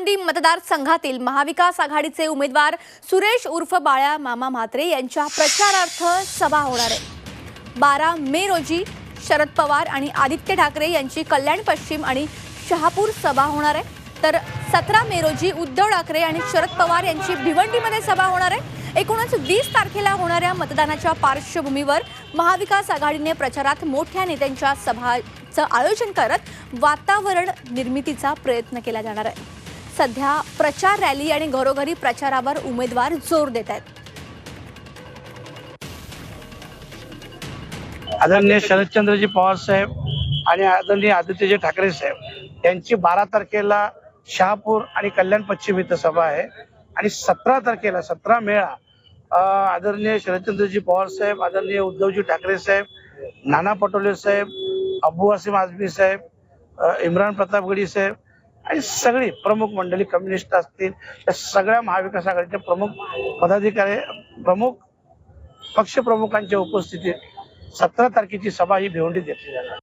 भिवंडी मतदारसंघातील महाविकास आघाडीचे उमेदवार सुरेश उर्फ बाळ्या मामा म्हात्रे यांच्या प्रचारार्थ सभा होणार आहे. बारा मे रोजी शरद पवार आणि आदित्य ठाकरे यांची कल्याण पश्चिम आणि शहापूर सभा होणार आहे. तर सतरा मे रोजी उद्धव ठाकरे आणि शरद पवार यांची भिवंडीमध्ये सभा होणार आहे. एकूणच वीस तारखेला होणाऱ्या मतदानाच्या पार्श्वभूमीवर महाविकास आघाडीने प्रचारात मोठ्या नेत्यांच्या सभाचं आयोजन करत वातावरण निर्मितीचा प्रयत्न केला जाणार आहे. सध्या प्रचार रॅली आणि घरोघरी प्रचारावर उमेदवार जोर देत आहेत आदरणीय शरदचंद्रजी पवार साहेब आणि आदरणीय आदित्यजी ठाकरे साहेब यांची बारा तारखेला शहापूर आणि कल्याण पश्चिम इथं सभा आहे. आणि सतरा तारखेला सतरा मेळा आदरणीय शरदचंद्रजी पवार साहेब आदरणीय उद्धवजी ठाकरे साहेब नाना पटोले साहेब अबू वसीम आझमी साहेब इम्रान प्रतापगडी साहेब आणि सगळी प्रमुख मंडळी कम्युनिस्ट असतील या सगळ्या महाविकास आघाडीचे प्रमुख पदाधिकारी प्रमुख पक्षप्रमुखांच्या उपस्थितीत सतरा तारखेची सभा ही भिवंडीत घेतली जाणार